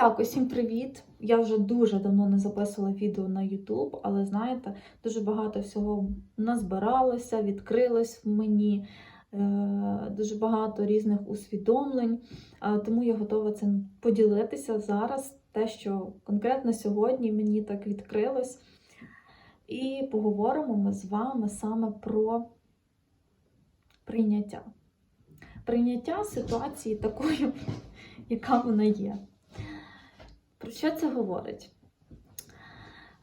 Так, усім привіт! Я вже дуже давно не записувала відео на YouTube, але знаєте, дуже багато всього назбиралося, відкрилось в мені, е, дуже багато різних усвідомлень. Е, Тому я готова цим поділитися зараз. Те, що конкретно сьогодні мені так відкрилось. І поговоримо ми з вами саме про прийняття. Прийняття ситуації такою, яка вона є. Про що це говорить?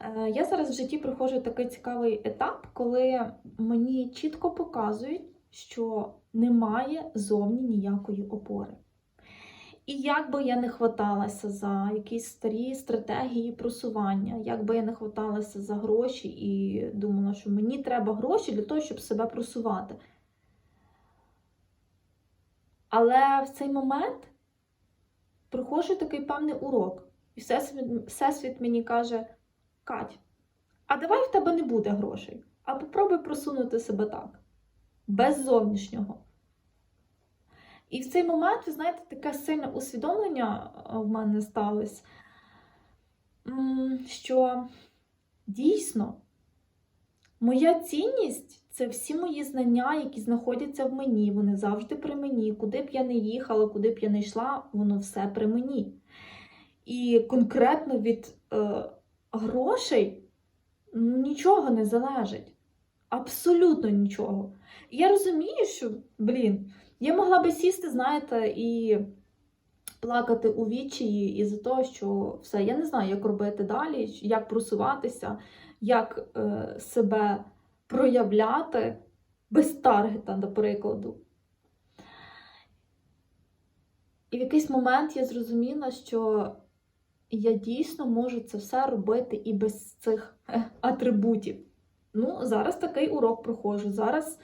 Е, Я зараз в житті проходжу такий цікавий етап, коли мені чітко показують, що немає зовні ніякої опори. І як би я не хваталася за якісь старі стратегії просування, як би я не хваталася за гроші і думала, що мені треба гроші для того, щоб себе просувати. Але в цей момент проходжу такий певний урок. І всесвіт, всесвіт мені каже: Кать, а давай в тебе не буде грошей, а попробуй просунути себе так, без зовнішнього. І в цей момент, ви знаєте, таке сильне усвідомлення е, в мене сталося, що дійсно моя цінність це всі мої знання, які знаходяться в мені. Вони завжди при мені. Куди б я не їхала, куди б я не йшла, воно все при мені. І конкретно від е, грошей нічого не залежить. Абсолютно нічого. І я розумію, що, блін, я могла би сісти, знаєте, і плакати у відчаї із-за того, що все, я не знаю, як робити далі, як просуватися, як е, себе проявляти без таргета, до прикладу. І в якийсь момент я зрозуміла, що я дійсно можу це все робити і без цих е, атрибутів. Ну, зараз такий урок проходжу. Зараз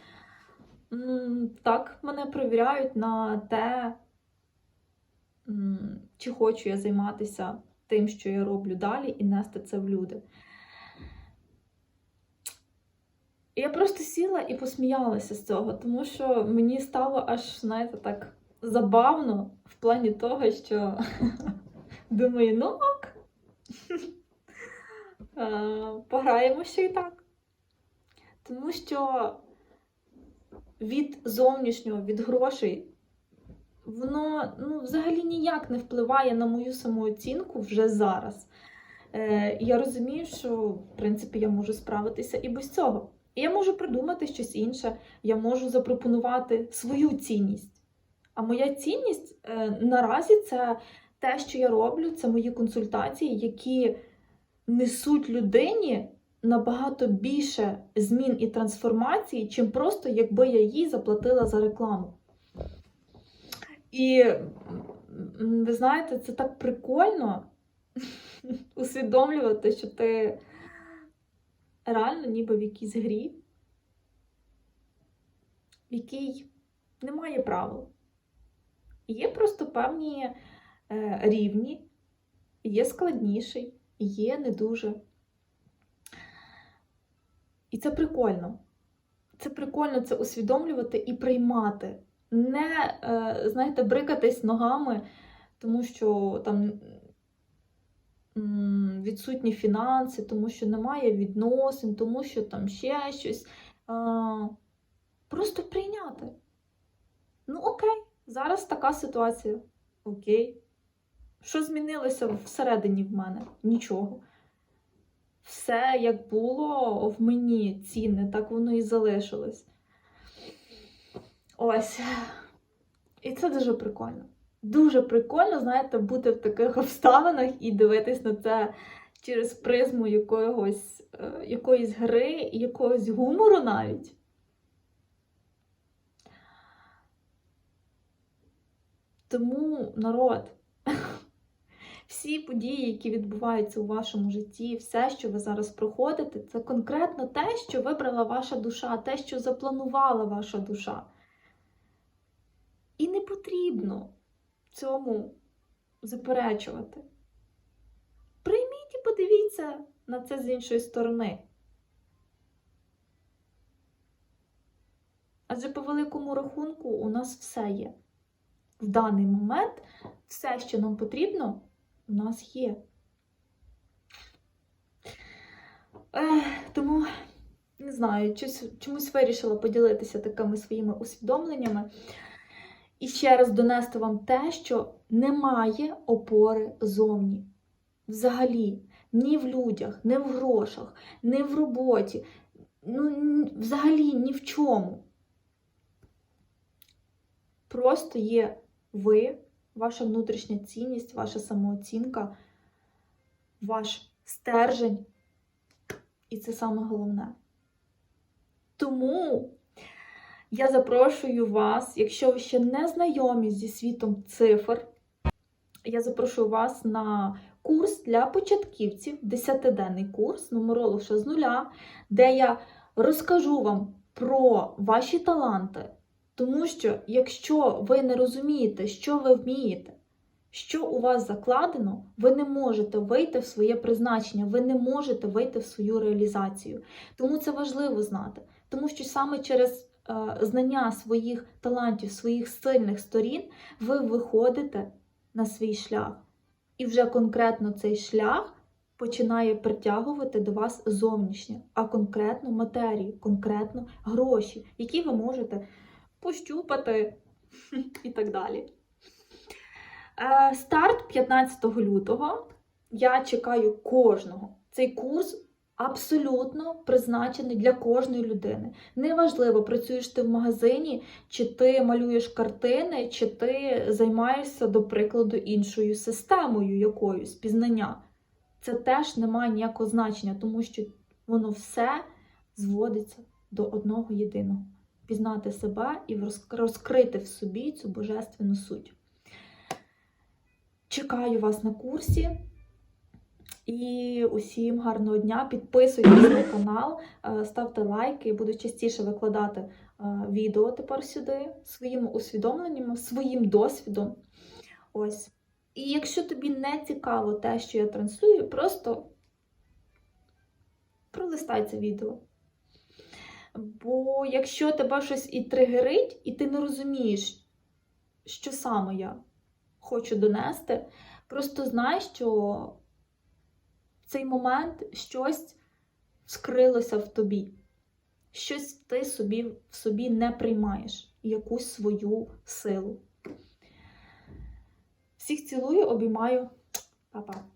так мене перевіряють на те, чи хочу я займатися тим, що я роблю далі, і нести це в люди. Я просто сіла і посміялася з цього, тому що мені стало аж, знаєте, так забавно в плані того, що думаю, ну ок, Е, пограємо ще й так. Тому що від зовнішнього, від грошей, воно ну, взагалі ніяк не впливає на мою самооцінку вже зараз. Е, я розумію, що в принципі я можу справитися і без цього. І я можу придумати щось інше, я можу запропонувати свою цінність. А моя цінність е, наразі це те, що я роблю, це мої консультації, які несуть людині набагато більше змін і трансформації, чим просто якби я їй заплатила за рекламу. І ви знаєте, це так прикольно усвідомлювати, що ти реально ніби в якійсь грі, в якій немає правил. Є просто певні рівні, є складніший, є не дуже. І це прикольно. Це прикольно це усвідомлювати і приймати. Не, е, знаєте, брикатись ногами, тому що там відсутні фінанси, тому що немає відносин, тому що там ще щось. Просто прийняти. Ну, окей, зараз така ситуація. Окей. Що змінилося всередині в мене? Нічого. Все, як було в мені цінне, так воно і залишилось. Ось. І це дуже прикольно. Дуже прикольно, знаєте, бути в таких обставинах і дивитись на це через призму якогось, е, якоїсь гри і якогось гумору навіть. Тому народ, всі події, які відбуваються у вашому житті, все, що ви зараз проходите, це конкретно те, що вибрала ваша душа, те, що запланувала ваша душа. І не потрібно цьому заперечувати. Прийміть і подивіться на це з іншої сторони. Адже по великому рахунку у нас все є. В даний момент все, що нам потрібно, у нас є. Тому не знаю, чомусь вирішила поділитися такими своїми усвідомленнями. І ще раз донести вам те, що немає опори зовні. Взагалі, ні в людях, ні в грошах, ні в роботі, ну, взагалі ні в чому. Просто є ви, ваша внутрішня цінність, ваша самооцінка, ваш стержень. І це саме головне. Тому я запрошую вас, якщо ви ще не знайомі зі світом цифр, я запрошую вас на курс для початківців, 10-денний курс нумерологша з нуля, де я розкажу вам про ваші таланти. Тому що, якщо ви не розумієте, що ви вмієте, що у вас закладено, ви не можете вийти в своє призначення, ви не можете вийти в свою реалізацію. Тому це важливо знати. Тому що саме через е, знання своїх талантів, своїх сильних сторін, ви виходите на свій шлях. І вже конкретно цей шлях починає притягувати до вас зовнішнє, а конкретно матерію, конкретно гроші, які ви можете пощупати і так далі. Е, Старт 15 лютого. Я чекаю кожного. Цей курс абсолютно призначений для кожної людини. Неважливо, працюєш ти в магазині, чи ти малюєш картини, чи ти займаєшся, до прикладу, іншою системою якоюсь пізнання. Це теж не має ніякого значення, тому що воно все зводиться до одного єдиного: пізнати себе і розкрити в собі цю божественну суть. Чекаю вас на курсі. І усім гарного дня. Підписуйтесь на канал, е, ставте лайки. Буду частіше викладати е, відео тепер сюди своїми усвідомленнями, своїм досвідом. Ось. І якщо тобі не цікаво те, що я транслюю, просто пролистай це відео. Бо якщо тебе щось і тригерить, і ти не розумієш, що саме я хочу донести, просто знай, що в цей момент щось скрилося в тобі. Щось ти собі в собі не приймаєш, якусь свою силу. Всіх цілую, обіймаю. Па-па.